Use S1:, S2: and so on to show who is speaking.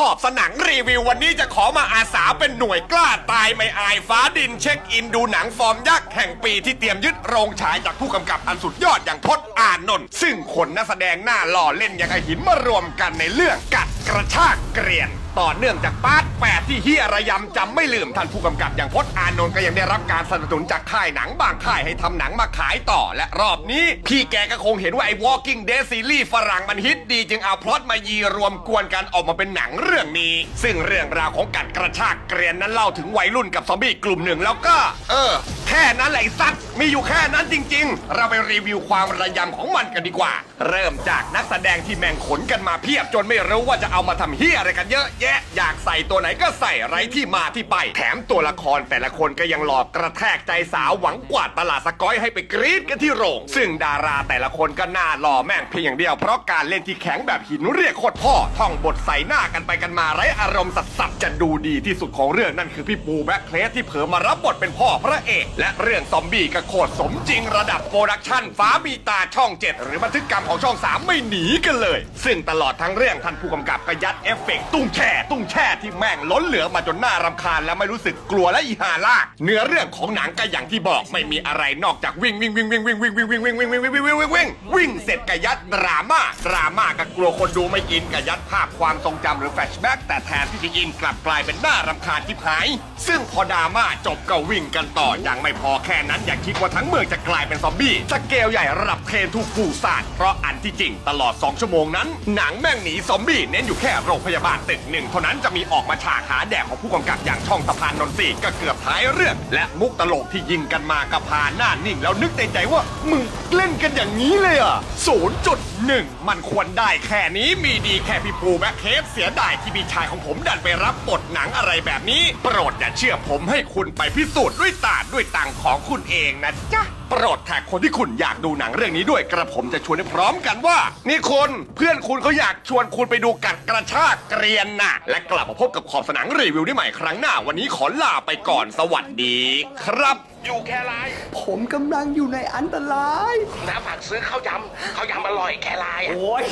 S1: ขอบสนังรีวิววันนี้จะขอมาอาสาเป็นหน่วยกล้าตายไม่อายฟ้าดินเช็คอินดูหนังฟอร์มยักษ์แห่งปีที่เตรียมยึดโรงฉายจากผู้กำกับอันสุดยอดอย่างพจน์อานนท์ซึ่งคนนักแสดงหน้าหล่อเล่นอย่างไอหินมารวมกันในเรื่องกัดกระชากเกลียน ต่อเนื่องจากปาร์ทแปดที่เฮียระยำจำไม่ลืมท่านผู้กำกับอย่างพจน์อานนท์ก็ยังได้รับการสนับสนุนจากค่ายหนังบางค่ายให้ทำหนังมาขายต่อและรอบนี้ พี่แกก็คงเห็นว่าไอ้ Walking Dead ซีรีส์ฝรั่งมันฮิตดีจึงเอาพล็อตมายีรวมกวนกันออกมาเป็นหนังเรื่องนี้ ซึ่งเรื่องราวของกัดกระชากเกรียนนั้นเล่าถึงวัยรุ่นกับซอมบี้กลุ่มหนึ่งแล้วก็ เออ แค่นั้นแหละไอ้สัตว์มีอยู่แค่นั้นจริง ๆ เราไปรีวิวความระยำของมันกันดีกว่า เริ่มจากนักแสดงที่แม่งขนกันมาเพียบจนไม่รู้ว่าจะเอามาทำเฮียอะไรกันเยอะแยะอยากใส่ตัวไหนก็ใส่ไร้ที่มาที่ไป แถมตัวละครแต่ละคนก็ยังหลอกกระแทกใจสาวหวังกวาดตลาดสกอยให้ไปกรี๊ดกันที่โรง ซึ่งดาราแต่ละคนก็หน้าหล่อแม่งเพียงอย่างเดียว เพราะการเล่นที่แข็งแบบหินเรียกโคตรพ่อท่องบทใส่หน้ากันไปกันมาไร้อารมณ์สัสสัจะดูดีที่สุดของเรื่องนั่นคือพี่ปูแบ็คเพลสที่เผลอมารับบทเป็นพ่อพระเอกและเรื่องซอมบี้ก็โคตรสมจริงระดับโปรดักชั่นฟ้ามีตาช่อง 7 หรือบันทึกกรรมของช่อง 3 ไม่หนีกันเลย ซึ่งตลอดทั้งเรื่องท่านผู้กำกับก็ยัดเอฟเฟกต์ตุ้งแช่ตุ้งแช่ที่แม่งล้นเหลือมาจนน่ารำคาญและไม่รู้สึกกลัวและอีหาลากเนื้อเรื่องของหนังก็อย่างที่บอกไม่มีอะไรนอกจากวิ่งวิ่งวิ่งวิ่งวิ่งวิ่งวิ่งวิ่งวิ่งวิ่งวิ่งวิ่งวิ่งวิ่งวิ่งวิ่งเสร็จก็ยัดดราม่าดราม่าก็กลัวคนดูไม่อินก็ยัดภาพความทรงจำหรือแฟลชแบ็กแต่แทนที่จะอินกลับกลายเป็นน่ารำคาญที่หาย ซึ่งพอดราม่าจบก็วิ่งกันต่อยังไม่พอแค่นั้นอย่าคิดว่าทั้งเมืองจะกลายเป็นซอมบี้สเกลใหญ่ระดับเทรนทูฟูซานเพราะอันที่จริงตลอด 2 ชั่วโมงนั้น หนังแม่งหนีซอมบี้เน้นอยู่แค่โรงพยาบาลตึกหนึ่งเท่านั้นจะมีออกมาฉากหาแดกของผู้กำกับอย่างช่องสะพานนนทรีก็เกือบท้ายเรื่อง และมุกตลกที่ยิงกันมาก็พาหน้านิ่งแล้วนึกในใจว่ามึงเล่นกันอย่างนี้เลยอะศูนย์จุดหนึ่งมันควรได้แค่นี้มีดีแค่พี่ปูแบ็คเคสเสียดายที่พี่ชายของผมดันไปรับบทหนังอะไรแบบนี้ โปรดอย่าเชื่อผมให้คุณไปพิสูจน์ด้วยตาด้วยตงค์ของคุณเองนะจ๊ะ โปรดแท็กคนที่คุณอยากดูหนังเรื่องนี้ด้วยกระผมจะชวนให้พร้อมกันว่า นี่คุณเพื่อนคุณเขาอยากชวนคุณไปดูกัดกระชากเกรียนน่ะและกลับมาพบกับขอบสนามรีวิวได้ใหม่ครั้งหน้า วันนี้ขอลาไปก่อนสวัสดีครับ
S2: อยู่แค่ไร
S3: ผมกำลังอยู่ในอันตราย
S2: น้ำผักซื้อข้าวยำข้าวยำอร่อยแค่ไรอะ
S3: โอ้ย